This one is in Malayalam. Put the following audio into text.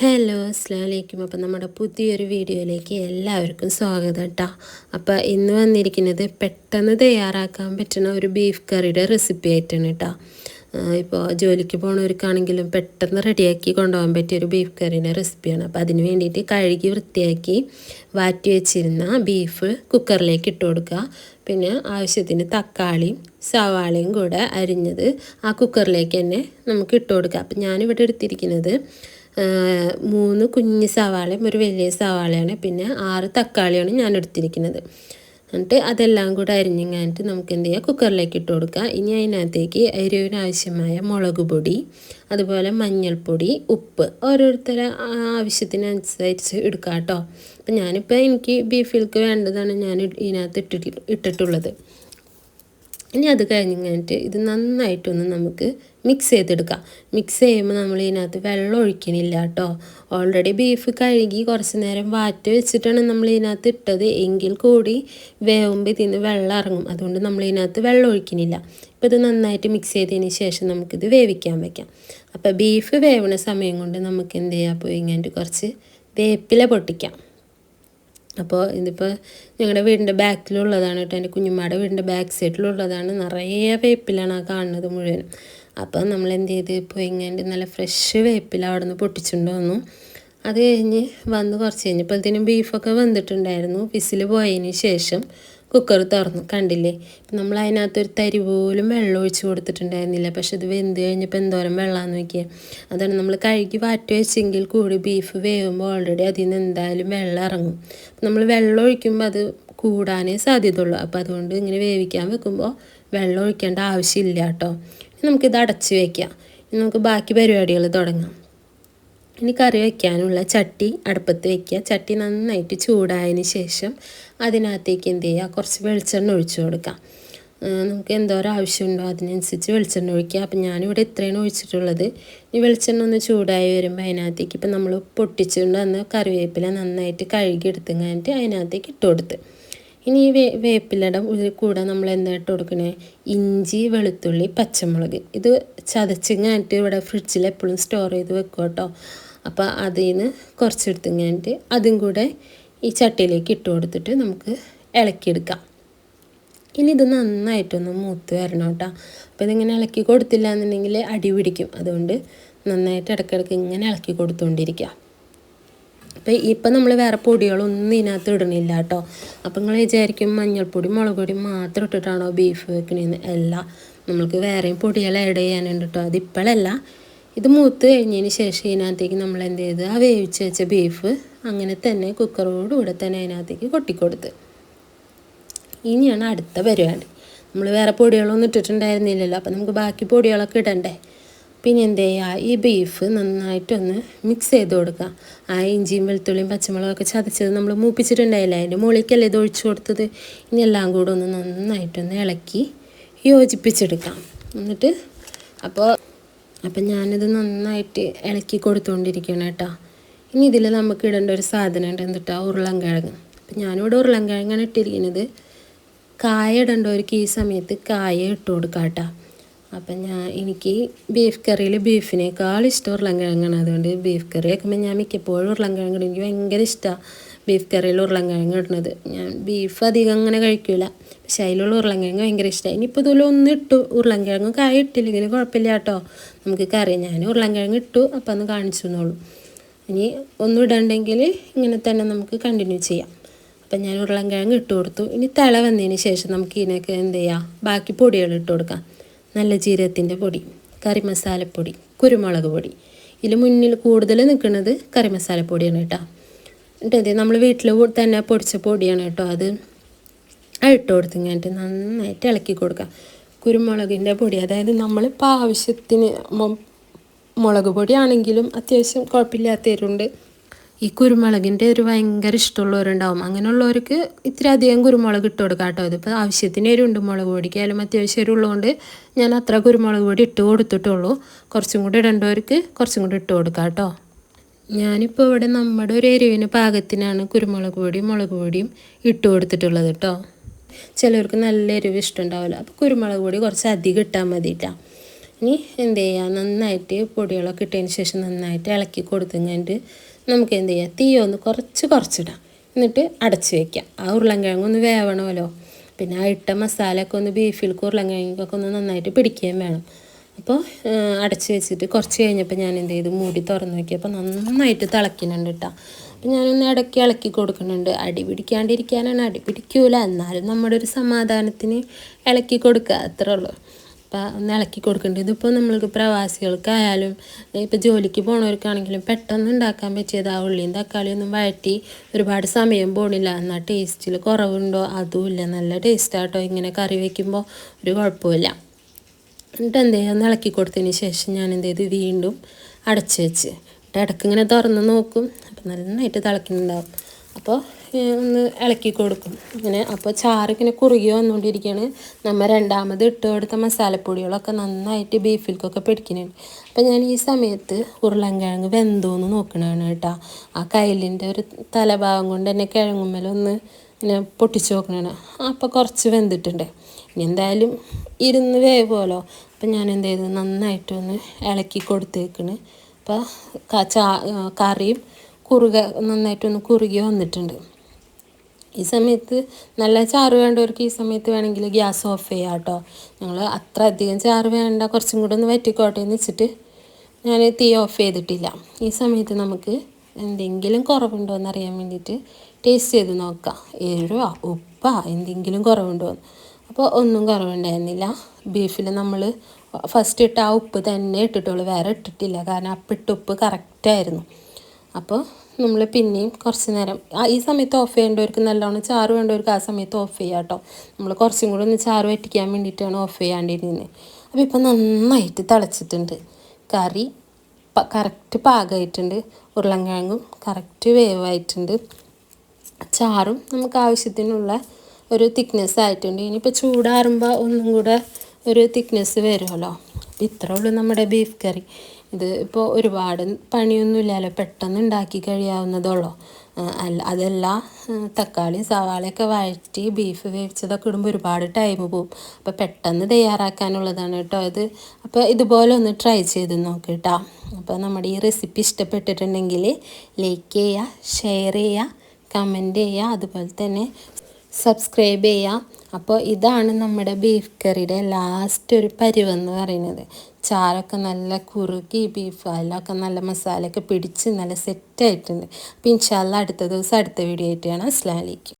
ഹലോ അസ്സാം വലൈക്കും അപ്പം നമ്മുടെ പുതിയൊരു വീഡിയോയിലേക്ക് എല്ലാവർക്കും സ്വാഗതം കേട്ടോ അപ്പോൾ ഇന്ന് വന്നിരിക്കുന്നത് പെട്ടെന്ന് തയ്യാറാക്കാൻ പറ്റുന്ന ഒരു ബീഫ് കറിയുടെ റെസിപ്പി ആയിട്ടാണ് കേട്ടോ ഇപ്പോൾ ജോലിക്ക് പോണവർക്കാണെങ്കിലും പെട്ടെന്ന് റെഡിയാക്കി കൊണ്ടുപോകാൻ പറ്റിയ ഒരു ബീഫ് കറീന്റെ റെസിപ്പിയാണ് അപ്പോൾ അതിന് വേണ്ടിയിട്ട് കഴുകി വൃത്തിയാക്കി വാറ്റി വെച്ചിരുന്ന ബീഫ് കുക്കറിലേക്ക് ഇട്ട് കൊടുക്കുക. പിന്നെ ആവശ്യത്തിന് തക്കാളിയും സവാളയും കൂടെ അരിഞ്ഞത് ആ കുക്കറിലേക്ക് തന്നെ നമുക്ക് ഇട്ട് കൊടുക്കുക. അപ്പം ഞാനിവിടെ എടുത്തിരിക്കുന്നത് മൂന്ന് കുഞ്ഞ് സവാളയും ഒരു വലിയ സവാളയാണ്. പിന്നെ ആറ് തക്കാളിയാണ് ഞാൻ എടുത്തിരിക്കുന്നത്. എന്നിട്ട് അതെല്ലാം കൂടെ അരിഞ്ഞിങ്ങാനിട്ട് നമുക്ക് എന്ത് ചെയ്യുക കുക്കറിലേക്ക് ഇട്ട് കൊടുക്കുക ഇനി അതിനകത്തേക്ക് എരിവിന് ആവശ്യമായ മുളക് പൊടി അതുപോലെ മഞ്ഞൾപ്പൊടി ഉപ്പ് ഓരോരുത്തരെ ആവശ്യത്തിനനുസരിച്ച് എടുക്കാം കേട്ടോ. അപ്പം ഞാനിപ്പോൾ എനിക്ക് ബീഫിൽക്ക് വേണ്ടതാണ് ഞാൻ ഇതിനകത്ത് ഇട്ടിട്ട് ഇട്ടിട്ടുള്ളത്. ഇനി അത് കഴിഞ്ഞ് കഴിഞ്ഞിട്ട് ഇത് നന്നായിട്ടൊന്ന് നമുക്ക് മിക്സ് ചെയ്തെടുക്കുക മിക്സ് ചെയ്യുമ്പോൾ നമ്മൾ ഇതിനകത്ത് വെള്ളം ഒഴിക്കണില്ല കേട്ടോ ഓൾറെഡി ബീഫ് കഴുകി കുറച്ച് നേരം വാറ്റ് വെച്ചിട്ടാണ് നമ്മൾ ഇതിനകത്ത് ഇട്ടത്. എങ്കിൽ കൂടി വേവുമ്പോൾ ഇതിന് വെള്ളം ഇറങ്ങും. അതുകൊണ്ട് നമ്മൾ ഇതിനകത്ത് വെള്ളം ഒഴിക്കണില്ല. ഇപ്പോൾ ഇത് നന്നായിട്ട് മിക്സ് ചെയ്തതിന് ശേഷം നമുക്കിത് വേവിക്കാൻ വയ്ക്കാം അപ്പോൾ ബീഫ് വേവണ സമയം കൊണ്ട് നമുക്ക് എന്ത് ചെയ്യാം? അപ്പോൾ ഇങ്ങനെ കുറച്ച് വേപ്പില പൊട്ടിക്കാം. അപ്പോൾ ഇതിപ്പോൾ ഞങ്ങളുടെ വീടിന്റെ ബാക്കിലുള്ളതാണ് കേട്ടോ എന്റെ കുഞ്ഞുമ്മയുടെ വീടിന്റെ ബാക്ക് സൈഡിലുള്ളതാണ് നിറയെ വേപ്പിലാണ് ആ കാണുന്നത് മുഴുവനും. അപ്പോൾ നമ്മൾ എന്ത് ചെയ്ത് പൊയിങ്ങാണ്ട് നല്ല ഫ്രഷ് വേപ്പില അവിടെ നിന്ന് പൊട്ടിച്ചുകൊണ്ട് വന്നു. അത് കഴിഞ്ഞ് വന്ന് കുറച്ച് കഴിഞ്ഞപ്പോഴത്തേനും ബീഫൊക്കെ വന്നിട്ടുണ്ടായിരുന്നു. വിസിൽ പോയതിന് ശേഷം കുക്കർ തുറന്നു. കണ്ടില്ലേ? നമ്മൾ അതിനകത്തൊരു തരി പോലും വെള്ളം ഒഴിച്ച് കൊടുത്തിട്ടുണ്ടായിരുന്നില്ല. പക്ഷെ ഇത് വെന്ത് കഴിഞ്ഞപ്പോൾ എന്തോരം വെള്ളമാണെന്ന് നോക്കിയത് അതാണ് നമ്മൾ കഴുകി വാറ്റി വെച്ചെങ്കിൽ കൂടി ബീഫ് വേവുമ്പോൾ ഓൾറെഡി അതിൽ നിന്ന് എന്തായാലും വെള്ളം ഇറങ്ങും. നമ്മൾ വെള്ളം ഒഴിക്കുമ്പോൾ അത് കൂടാനേ സാധ്യതയുള്ളൂ. അപ്പോൾ അതുകൊണ്ട് ഇങ്ങനെ വേവിക്കാൻ വെക്കുമ്പോൾ വെള്ളം ഒഴിക്കേണ്ട ആവശ്യമില്ല കേട്ടോ. നമുക്കിത് അടച്ച് വയ്ക്കാം നമുക്ക് ബാക്കി പരിപാടികൾ തുടങ്ങാം. ഇനി കറി വയ്ക്കാനുള്ള ചട്ടി അടുപ്പത്ത് വയ്ക്കുക ചട്ടി നന്നായിട്ട് ചൂടായതിന് ശേഷം അതിനകത്തേക്ക് എന്ത് ചെയ്യുക? കുറച്ച് വെളിച്ചെണ്ണ ഒഴിച്ചു കൊടുക്കാം. നമുക്ക് എന്തോരം ആവശ്യമുണ്ടോ അതിനനുസരിച്ച് വെളിച്ചെണ്ണ ഒഴിക്കുക. അപ്പം ഞാനിവിടെ ഇത്രയാണ് ഒഴിച്ചിട്ടുള്ളത്. ഈ വെളിച്ചെണ്ണ ഒന്ന് ചൂടായി വരുമ്പോൾ അതിനകത്തേക്ക് ഇപ്പം നമ്മൾ പൊട്ടിച്ചുകൊണ്ട് അന്ന് കറിവേപ്പില നന്നായിട്ട് കഴുകി എടുത്തു കഴിഞ്ഞിട്ട് അതിനകത്തേക്ക് ഇട്ട് കൊടുത്ത്. ഇനി ഈ വേ വേപ്പിലയുടെ കൂടെ നമ്മൾ എന്താ ഇട്ട് കൊടുക്കണേ? ഇഞ്ചി വെളുത്തുള്ളി പച്ചമുളക്. ഇത് ചതച്ചിങ്ങായിട്ട് ഇവിടെ ഫ്രിഡ്ജിൽ എപ്പോഴും സ്റ്റോർ ചെയ്ത് വെക്കും കേട്ടോ അപ്പോൾ അതിൽ നിന്ന് കുറച്ചെടുത്ത് കഴിഞ്ഞിട്ട് അതും കൂടെ ഈ ചട്ടിയിലേക്ക് ഇട്ട് കൊടുത്തിട്ട് നമുക്ക് ഇളക്കിയെടുക്കാം. ഇനി ഇത് നന്നായിട്ടൊന്ന് മൂത്ത് വരണം കേട്ടോ. അപ്പോൾ ഇതിങ്ങനെ ഇളക്കി കൊടുത്തില്ല എന്നുണ്ടെങ്കിൽ അടി പിടിക്കും. അതുകൊണ്ട് നന്നായിട്ട് ഇടയ്ക്കിടയ്ക്ക് ഇങ്ങനെ ഇളക്കി കൊടുത്തുകൊണ്ടിരിക്കുക. അപ്പോൾ ഇപ്പം നമ്മൾ വേറെ പൊടികളൊന്നും ഇതിനകത്ത് ഇടണില്ല കേട്ടോ. അപ്പം നിങ്ങൾ വിചാരിക്കും മഞ്ഞൾപ്പൊടി മുളക് പൊടി മാത്രം ഇട്ടിട്ടാണോ ബീഫ് വെക്കണേന്ന്. അല്ല നമ്മൾക്ക് വേറെയും പൊടികൾ ആഡ് ചെയ്യാനുണ്ട് കേട്ടോ. അതിപ്പോഴല്ല ഇത് മൂത്ത് കഴിഞ്ഞതിന് ശേഷം ഇതിനകത്തേക്ക് നമ്മൾ എന്ത് ചെയ്ത്? ആ വേവിച്ച് വെച്ച ബീഫ് അങ്ങനെ തന്നെ കുക്കറോട് കൂടെ തന്നെ അതിനകത്തേക്ക് കൊട്ടിക്കൊടുത്ത്. ഇനിയാണ് അടുത്ത പരിപാടി. നമ്മൾ വേറെ പൊടികളൊന്നും ഇട്ടിട്ടുണ്ടായിരുന്നില്ലല്ലോ. അപ്പം നമുക്ക് ബാക്കി പൊടികളൊക്കെ ഇടണ്ടേ? പിന്നെ എന്ത് ചെയ്യുക ഈ ബീഫ് നന്നായിട്ടൊന്ന് മിക്സ് ചെയ്ത് കൊടുക്കുക ആ ഇഞ്ചിയും വെളുത്തുള്ളിയും പച്ചമുളകൊക്കെ ചതച്ചത് നമ്മൾ മൂപ്പിച്ചിട്ടുണ്ടായില്ല? അതിന്റെ മുകളിലേക്കല്ലേ ഇത് ഒഴിച്ചു കൊടുത്തത്? ഇനി എല്ലാം കൂടെ ഒന്ന് നന്നായിട്ടൊന്ന് ഇളക്കി യോജിപ്പിച്ചെടുക്കാം. എന്നിട്ട് അപ്പോൾ അപ്പം ഞാനിത് നന്നായിട്ട് ഇളക്കി കൊടുത്തുകൊണ്ടിരിക്കണം കേട്ടോ. ഇനി ഇതിൽ നമുക്ക് ഇടേണ്ട ഒരു സാധനം ഉണ്ട്. എന്നിട്ടാ ഉരുളൻകിഴങ്ങ്. അപ്പം ഞാനിവിടെ ഉരുളൻകിഴങ്ങാണ് ഇട്ടിരിക്കുന്നത്. കായ ഇടേണ്ടവർക്ക് ഈ സമയത്ത് കായ ഇട്ട് കൊടുക്കാം കേട്ടോ അപ്പം ഞാൻ എനിക്ക് ബീഫ് കറിയിൽ ബീഫിനേക്കാൾ ഇഷ്ടം ഉരുളൻകിഴങ്ങാണ്. അതുകൊണ്ട് ബീഫ് കറി വെക്കുമ്പോൾ ഞാൻ മിക്കപ്പോഴും ഉരുളൻകിഴങ്ങ് എനിക്ക് ഭയങ്കര ഇഷ്ടമാണ് ബീഫ് കറിയിൽ ഉരുളൻകിഴങ്ങ് ഇടുന്നത്. ഞാൻ ബീഫ് അധികം അങ്ങനെ കഴിക്കില്ല പക്ഷേ അതിലുള്ള ഉരുളൻകിഴങ്ങ് ഭയങ്കര ഇഷ്ടമാണ് ഇനിയിപ്പോൾ ഇതുപോലെ ഒന്ന് ഇട്ടു. ഉരുളൻകിഴങ്ങ് കായ ഇട്ടില്ലെങ്കിൽ കുഴപ്പമില്ല കേട്ടോ. നമുക്ക് കറി. ഞാൻ ഉരുളൻകിഴങ്ങ് ഇട്ടു. അപ്പം ഒന്ന് കാണിച്ചു എന്നുള്ളൂ ഇനി ഒന്നും ഇടണ്ടെങ്കിൽ ഇങ്ങനെ തന്നെ നമുക്ക് കണ്ടിന്യൂ ചെയ്യാം. അപ്പം ഞാൻ ഉരുളൻകിഴങ്ങ് ഇട്ട് കൊടുത്തു. ഇനി തല വന്നതിന് ശേഷം നമുക്ക് ഇതിനൊക്കെ എന്ത് ചെയ്യാം? ബാക്കി പൊടികൾ ഇട്ട് കൊടുക്കാം. നല്ല ജീരകത്തിന്റെ പൊടി കറി മസാലപ്പൊടി കുരുമുളക് പൊടി. ഇതിൽ മുന്നിൽ കൂടുതൽ നിൽക്കുന്നത് കറി മസാലപ്പൊടിയാണ് കേട്ടോ. എന്നിട്ട് നമ്മൾ വീട്ടിൽ തന്നെ പൊടിച്ച പൊടിയാണ് കേട്ടോ അത്. ഇട്ട് കൊടുത്ത് കഴിഞ്ഞിട്ട് നന്നായിട്ട് ഇളക്കി കൊടുക്കുക. കുരുമുളകിന്റെ പൊടി അതായത് നമ്മളിപ്പോൾ ആവശ്യത്തിന് മുളക് പൊടിയാണെങ്കിലും അത്യാവശ്യം കുഴപ്പമില്ലാത്തവരുണ്ട് ഈ കുരുമുളകിന്റെ ഒരു ഭയങ്കര ഇഷ്ടമുള്ളവരുണ്ടാവും. അങ്ങനെയുള്ളവർക്ക് ഇത്തിരി അധികം കുരുമുളക് ഇട്ട് കൊടുക്കാം കേട്ടോ. ഇതിപ്പോൾ ആവശ്യത്തിന് എരിവുണ്ട് മുളക് പൊടിക്കായാലും അത്യാവശ്യം ഉള്ളതുകൊണ്ട് ഞാൻ അത്ര കുരുമുളക് പൊടി ഇട്ട് കൊടുത്തിട്ടുള്ളൂ. കുറച്ചും കൂടി ഇടേണ്ടവർക്ക് കുറച്ചും കൂടി ഇട്ട് കൊടുക്കാം കേട്ടോ. ഞാനിപ്പോൾ ഇവിടെ നമ്മുടെ ഒരു എരിവിന് പാകത്തിനാണ് കുരുമുളക് പൊടിയും മുളക് പൊടിയും ഇട്ട് കൊടുത്തിട്ടുള്ളത് കേട്ടോ. ചിലവർക്ക് നല്ല എരിവ് ഇഷ്ടമുണ്ടാവില്ല. അപ്പോൾ കുരുമുളക് പൊടി കുറച്ച് അധികം ഇട്ടാൽ മതി ഇനി എന്ത് ചെയ്യുക നന്നായിട്ട് പൊടികളൊക്കെ ഇട്ടതിന് ശേഷം നന്നായിട്ട് ഇളക്കി കൊടുത്തുങ്ങാണ്ട് നമുക്ക് എന്ത് ചെയ്യാം? തീ ഒന്ന് കുറച്ച് കുറച്ചിടാം. എന്നിട്ട് അടച്ച് വയ്ക്കാം ആ ഉരുളൻകിഴങ്ങ് ഒന്ന് വേവണമല്ലോ. പിന്നെ ആ ഇട്ട മസാലയൊക്കെ ഒന്ന് ബീഫിൽ ഉരുളൻകിഴങ്ങൊക്കെ ഒന്ന് നന്നായിട്ട് പിടിക്കുകയും വേണം. അപ്പോൾ അടച്ച് വെച്ചിട്ട് കുറച്ച് കഴിഞ്ഞപ്പോൾ ഞാൻ എന്ത് ചെയ്തു? മൂടി തുറന്ന് നോക്കിയപ്പോൾ നന്നായിട്ട് തിളക്കുന്നുണ്ട് കേട്ടോ. അപ്പം ഞാനൊന്ന് ഇടയ്ക്ക് ഇളക്കി കൊടുക്കുന്നുണ്ട്. അടി പിടിക്കാണ്ടിരിക്കാനാണ്. അടി പിടിക്കൂല. എന്നാലും നമ്മുടെ ഒരു സമാധാനത്തിന് ഇളക്കി കൊടുക്കുക. അത്രേ ഉള്ളൂ. ഒന്ന് ഇളക്കി കൊടുക്കേണ്ടത് ഇതിപ്പോൾ നമ്മൾക്ക് പ്രവാസികൾക്കായാലും ഇപ്പോൾ ജോലിക്ക് പോണവർക്കാണെങ്കിലും പെട്ടെന്ന് ഉണ്ടാക്കാൻ പറ്റിയത് ആ ഉള്ളിയും തക്കാളിയും ഒന്നും വഴറ്റി ഒരുപാട് സമയം പോണില്ല. എന്നാൽ ടേസ്റ്റിൽ കുറവുണ്ടോ? അതുമില്ല നല്ല ടേസ്റ്റാട്ടോ ഇങ്ങനെ കറി വയ്ക്കുമ്പോൾ ഒരു കുഴപ്പമില്ല എന്നിട്ട് എന്ത് ചെയ്യുക ഇളക്കി കൊടുത്തതിന് ശേഷം ഞാൻ എന്ത് ചെയ്തു? വീണ്ടും അടച്ചു വെച്ച്. ഇടയ്ക്ക് ഇങ്ങനെ തുറന്ന് നോക്കും. അപ്പം നന്നായിട്ട് തിളക്കുന്നുണ്ടാവും. അപ്പോൾ ഒന്ന് ഇളക്കി കൊടുക്കും. ഇങ്ങനെ അപ്പോൾ ചാറ് ഇങ്ങനെ കുറുകി വന്നുകൊണ്ടിരിക്കുകയാണ്. നമ്മൾ രണ്ടാമത് ഇട്ട് കൊടുത്ത മസാലപ്പൊടികളൊക്കെ നന്നായിട്ട് ബീഫിൽക്കൊക്കെ പിടിക്കുന്നുണ്ട്. അപ്പോൾ ഞാൻ ഈ സമയത്ത് ഉരുളൻകിഴങ്ങ് വെന്തോന്ന് നോക്കണതാണ് കേട്ടോ. ആ കയ്യിലിന്റെ ഒരു തലഭാഗം കൊണ്ട് തന്നെ കിഴങ്ങുമ്മലൊന്ന് ഇങ്ങനെ പൊട്ടിച്ച് നോക്കണതാണ്. അപ്പോൾ കുറച്ച് വെന്തിട്ടുണ്ട്. ഇനി എന്തായാലും ഇരുന്ന് വേവുമല്ലോ. അപ്പം ഞാൻ എന്ത് ചെയ്തു? നന്നായിട്ടൊന്ന് ഇളക്കി കൊടുത്തേക്കണ്. അപ്പോൾ കറിയും കുറുക നന്നായിട്ടൊന്ന് കുറുകി വന്നിട്ടുണ്ട്. ഈ സമയത്ത് നല്ല ചാറ് വേണ്ടവർക്ക് ഈ സമയത്ത് വേണമെങ്കിൽ ഗ്യാസ് ഓഫ് ചെയ്യാം കേട്ടോ. ഞങ്ങൾ അത്ര അധികം ചാറ് വേണ്ട കുറച്ചും കൂടെ ഒന്ന് വറ്റിക്കോട്ടെ എന്ന് വെച്ചിട്ട് ഞാൻ തീ ഓഫ് ചെയ്തിട്ടില്ല. ഈ സമയത്ത് നമുക്ക് എന്തെങ്കിലും കുറവുണ്ടോ എന്ന് അറിയാൻ വേണ്ടിയിട്ട് ടേസ്റ്റ് ചെയ്ത് നോക്കാം. ഏഴുവ ഉപ്പ എന്തെങ്കിലും കുറവുണ്ടോ എന്ന്. അപ്പോൾ ഒന്നും കുറവുണ്ടായിരുന്നില്ല. ബീഫിൽ നമ്മൾ ഫസ്റ്റ് ഇട്ട ആ ഉപ്പ് തന്നെ ഇട്ടിട്ടുള്ളൂ. വേറെ ഇട്ടിട്ടില്ല. കാരണം അപ്പിട്ട ഉപ്പ് കറക്റ്റായിരുന്നു അപ്പോൾ നമ്മൾ പിന്നെയും കുറച്ച് നേരം. ഈ സമയത്ത് ഓഫ് ചെയ്യേണ്ടവർക്ക് നല്ലോണം ചാറ് വേണ്ടവർക്ക് ആ സമയത്ത് ഓഫ് ചെയ്യാം കേട്ടോ. നമ്മൾ കുറച്ചും കൂടെ ഒന്ന് ചാറ് വറ്റിക്കാൻ വേണ്ടിയിട്ടാണ് ഓഫ് ചെയ്യാണ്ടിരുന്നത് അപ്പോൾ ഇപ്പം നന്നായിട്ട് തിളച്ചിട്ടുണ്ട്. കറി കറക്റ്റ് പാകമായിട്ടുണ്ട്. ഉരുളൻകിഴങ്ങും കറക്റ്റ് വേവായിട്ടുണ്ട്. ചാറും നമുക്ക് ആവശ്യത്തിനുള്ള ഒരു തിക്നെസ് ആയിട്ടുണ്ട്. ഇനിയിപ്പോൾ ചൂടാറുമ്പോൾ ഒന്നും കൂടെ ഒരു തിക്നെസ് വരുമല്ലോ. ഇത്രേ ഉള്ളൂ നമ്മുടെ ബീഫ് കറി ഇത് ഇപ്പോൾ ഒരുപാട് പണിയൊന്നുമില്ലല്ലോ പെട്ടെന്ന് ഉണ്ടാക്കി കഴിയാവുന്നതുള്ളൂ. അല്ല അതല്ല തക്കാളി സവാളയൊക്കെ വഴറ്റി ബീഫ് വേവിച്ചതൊക്കെ ഇടുമ്പോൾ ഒരുപാട് ടൈം പോവും. അപ്പോൾ പെട്ടെന്ന് തയ്യാറാക്കാനുള്ളതാണ് കേട്ടോ ഇത്. അപ്പോൾ ഇതുപോലെ ഒന്ന് ട്രൈ ചെയ്ത് നോക്ക് കേട്ടോ അപ്പോൾ നമ്മുടെ ഈ റെസിപ്പി ഇഷ്ടപ്പെട്ടിട്ടുണ്ടെങ്കിൽ ലൈക്ക് ചെയ്യുക ഷെയർ ചെയ്യുക കമന്റ് ചെയ്യുക. അതുപോലെ തന്നെ സബ്സ്ക്രൈബ് ചെയ്യുക അപ്പോൾ ഇതാണ് നമ്മുടെ ബീഫ് കറിയുടെ ലാസ്റ്റ് ഒരു പരിവെന്ന് പറയുന്നത്. ചാറൊക്കെ നല്ല കുറുകി ബീഫ് അതിലൊക്കെ നല്ല മസാലയൊക്കെ പിടിച്ച് നല്ല സെറ്റായിട്ടുണ്ട് അപ്പോൾ ഇൻഷാല്ല അടുത്ത ദിവസം അടുത്ത വീഡിയോ ആയിട്ട് കാണാം. അസ്ലാം വലൈക്കും